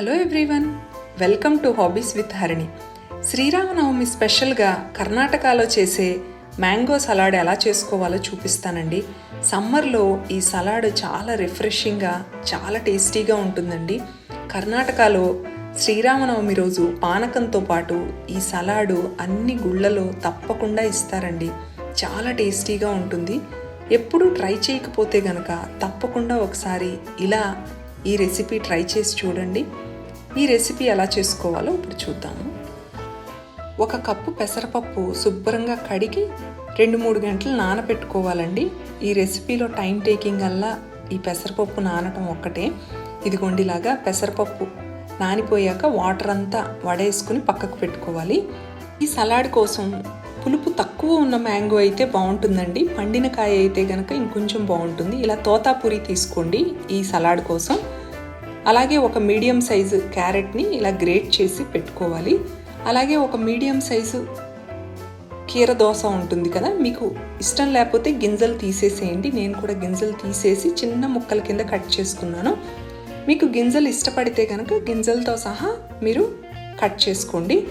Hello everyone welcome to hobbies with Harini Sriramanavami స్పెషల్గా కర్ణాటకలో చేసే మ్యాంగో సలాడ్ ఎలా చేసుకోవాలో చూపిస్తానండి. సమ్మర్లో ఈ సలాడ్ చాలా రిఫ్రెషింగ్గా చాలా టేస్టీగా ఉంటుందండి. కర్ణాటకలో శ్రీరామనవమి రోజు పానకంతో పాటు ఈ సలాడు అన్ని గుళ్ళలో తప్పకుండా ఇస్తారండి. చాలా టేస్టీగా ఉంటుంది. ఎప్పుడూ ట్రై చేయకపోతే గనక తప్పకుండా ఒకసారి ఇలా ఈ రెసిపీ ట్రై చేసి చూడండి. ఈ రెసిపీ ఎలా చేసుకోవాలో ఇప్పుడు చూద్దాము. ఒక కప్పు పెసరపప్పు శుభ్రంగా కడిగి రెండు మూడు గంటలు నానబెట్టుకోవాలండి ఈ రెసిపీలో టైం టేకింగ్ వల్ల ఈ పెసరపప్పు నానటం ఒక్కటే. ఇదిగొండిలాగా పెసరపప్పు నానిపోయాక వాటర్ అంతా వడేసుకుని పక్కకు పెట్టుకోవాలి. ఈ సలాడ్ కోసం పులుపు తక్కువ ఉన్న మ్యాంగో అయితే బాగుంటుందండి. పండిన కాయ అయితే కనుక ఇంకొంచెం బాగుంటుంది. ఇలా తోతాపూరి తీసుకోండి ఈ సలాడ్ కోసం. అలాగే ఒక మీడియం సైజు క్యారెట్ని ఇలా గ్రేట్ చేసి పెట్టుకోవాలి. అలాగే ఒక మీడియం సైజు కీర దోశ ఉంటుంది కదా మీకు ఇష్టం లేకపోతే గింజలు తీసేసేయండి. నేను కూడా గింజలు తీసేసి చిన్న ముక్కల కింద కట్ చేసుకున్నాను. మీకు గింజలు ఇష్టపడితే కనుక గింజలతో సహా మీరు కట్ చేసుకోండి.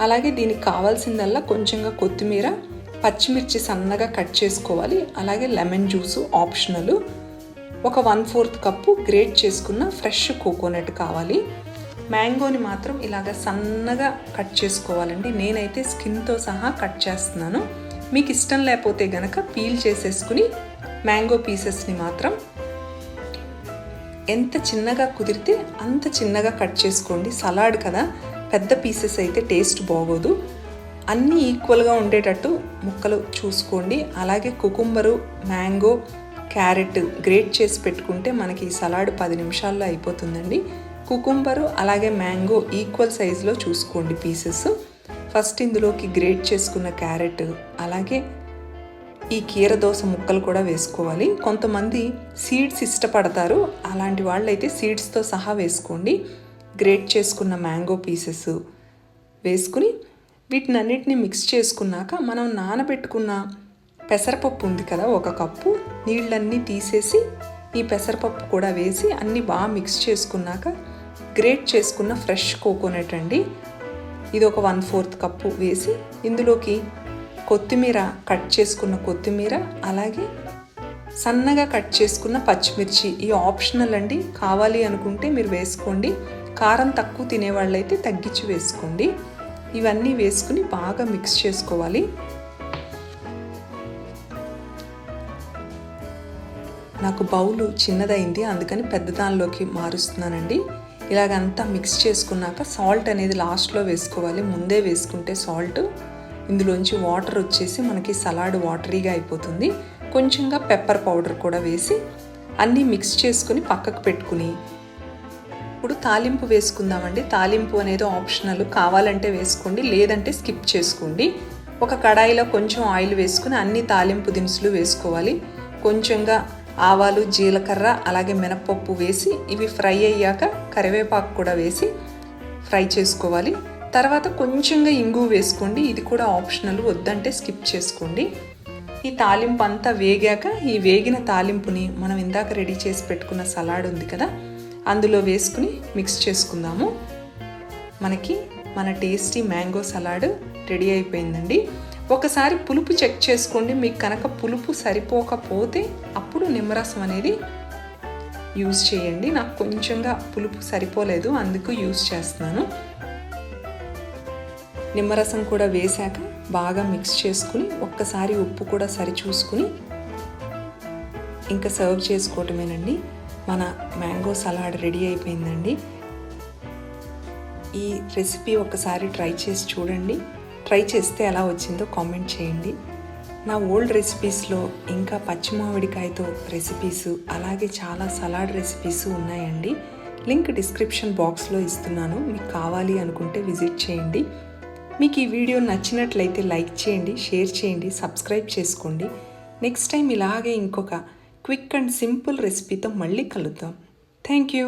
అలాగే దీనికి కావాల్సిందల్లా కొంచెంగా కొత్తిమీర పచ్చిమిర్చి సన్నగా కట్ చేసుకోవాలి. అలాగే లెమన్ జ్యూసు ఆప్షనల్. ఒక వన్ ఫోర్త్ కప్పు గ్రేట్ చేసుకున్న ఫ్రెష్ కోకోనట్ కావాలి. మ్యాంగోని మాత్రం ఇలాగ సన్నగా కట్ చేసుకోవాలండి. నేనైతే స్కిన్తో సహా కట్ చేస్తున్నాను. మీకు ఇష్టం లేకపోతే గనక పీల్ చేసేసుకుని మ్యాంగో పీసెస్ని మాత్రం ఎంత చిన్నగా కుదిరితే అంత చిన్నగా కట్ చేసుకోండి. సలాడ్ కదా పెద్ద పీసెస్ అయితే టేస్ట్ బాగోదు. అన్నీ ఈక్వల్గా ఉండేటట్టు ముక్కలు చూసుకోండి. అలాగే కుకుంబరు మ్యాంగో క్యారెట్ గ్రేట్ చేసి పెట్టుకుంటే మనకి ఈ సలాడ్ పది నిమిషాల్లో అయిపోతుందండి. కుకుంబరు అలాగే మ్యాంగో ఈక్వల్ సైజులో చూసుకోండి పీసెస్. ఫస్ట్ ఇందులోకి గ్రేట్ చేసుకున్న క్యారెట్ అలాగే ఈ కీర దోస ముక్కలు కూడా వేసుకోవాలి. కొంతమంది సీడ్స్ ఇష్టపడతారు అలాంటి వాళ్ళైతే సీడ్స్తో సహా వేసుకోండి. గ్రేట్ చేసుకున్న మ్యాంగో పీసెస్ వేసుకుని వీటిని అన్నిటిని మిక్స్ చేసుకున్నాక మనం నానబెట్టుకున్న పెసరపప్పు ఉంది కదా ఒక కప్పు. నీళ్ళన్నీ తీసేసి ఈ పెసరపప్పు కూడా వేసి అన్నీ బాగా మిక్స్ చేసుకున్నాక గ్రేట్ చేసుకున్న ఫ్రెష్ కోకోనట్ అండి. ఇది ఒక వన్ ఫోర్త్ కప్పు వేసి ఇందులోకి కొత్తిమీర కట్ చేసుకున్న కొత్తిమీర అలాగే సన్నగా కట్ చేసుకున్న పచ్చిమిర్చి. ఈ ఆప్షనల్ అండి. కావాలి అనుకుంటే మీరు వేసుకోండి. కారం తక్కువ తినేవాళ్ళైతే తగ్గించి వేసుకోండి. ఇవన్నీ వేసుకుని బాగా మిక్స్ చేసుకోవాలి. నాకు బౌలు చిన్నదైంది అందుకని పెద్ద దానిలోకి మారుస్తున్నానండి. ఇలాగంతా మిక్స్ చేసుకున్నాక సాల్ట్ అనేది లాస్ట్లో వేసుకోవాలి. ముందే వేసుకుంటే సాల్ట్. ఇందులోంచి వాటర్ వచ్చేసి మనకి సలాడ్ వాటరీగా అయిపోతుంది. కొంచెంగా పెప్పర్ పౌడర్ కూడా వేసి అన్నీ మిక్స్ చేసుకుని పక్కకు పెట్టుకుని. ఇప్పుడు తాలింపు వేసుకుందామండి. తాలింపు అనేది ఆప్షనల్. కావాలంటే వేసుకోండి లేదంటే స్కిప్ చేసుకోండి. ఒక కడాయిలో కొంచెం ఆయిల్ వేసుకుని అన్ని తాలింపు దినుసులు వేసుకోవాలి. కొంచెంగా ఆవాలు జీలకర్ర అలాగే మినపప్పు వేసి ఇవి ఫ్రై అయ్యాక కరివేపాకు కూడా వేసి ఫ్రై చేసుకోవాలి. తర్వాత కొంచెంగా ఇంగు వేసుకోండి. ఇది కూడా ఆప్షనల్ వద్దంటే స్కిప్ చేసుకోండి. ఈ తాలింపు అంతా వేగాక ఈ వేగిన తాలింపుని మనం ఇందాక రెడీ చేసి పెట్టుకున్న సలాడ్ ఉంది కదా అందులో వేసుకుని మిక్స్ చేసుకుందాము. మనకి మన టేస్టీ మ్యాంగో సలాడ్ రెడీ అయిపోయిందండి. ఒకసారి పులుపు చెక్ చేసుకోండి. మీకు కనుక పులుపు సరిపోకపోతే అప్పుడు నిమ్మరసం అనేది యూజ్ చేయండి. నాకు కొంచెంగా పులుపు సరిపోలేదు అందుకు యూజ్ చేస్తున్నాను. నిమ్మరసం కూడా వేశాక బాగా మిక్స్ చేసుకుని ఒక్కసారి ఉప్పు కూడా సరి చూసుకుని ఇంకా సర్వ్ చేసుకోవటమేనండి. మన మ్యాంగో సలాడ్ రెడీ అయిపోయిందండి. ఈ రెసిపీ ఒకసారి ట్రై చేసి చూడండి. ట్రై చేస్తే ఎలా వచ్చిందో కామెంట్ చేయండి. నా ఓల్డ్ రెసిపీస్లో ఇంకా పచ్చి మామిడికాయతో రెసిపీస్ అలాగే చాలా సలాడ్ రెసిపీస్ ఉన్నాయండి. లింక్ డిస్క్రిప్షన్ బాక్స్లో ఇస్తున్నాను. మీకు కావాలి అనుకుంటే విజిట్ చేయండి. మీకు ఈ వీడియో నచ్చినట్లయితే లైక్ చేయండి షేర్ చేయండి సబ్స్క్రైబ్ చేసుకోండి. నెక్స్ట్ టైం ఇలాగే ఇంకొక క్విక్ అండ్ సింపుల్ రెసిపీతో మళ్ళీ కలుద్దాం. Thank you.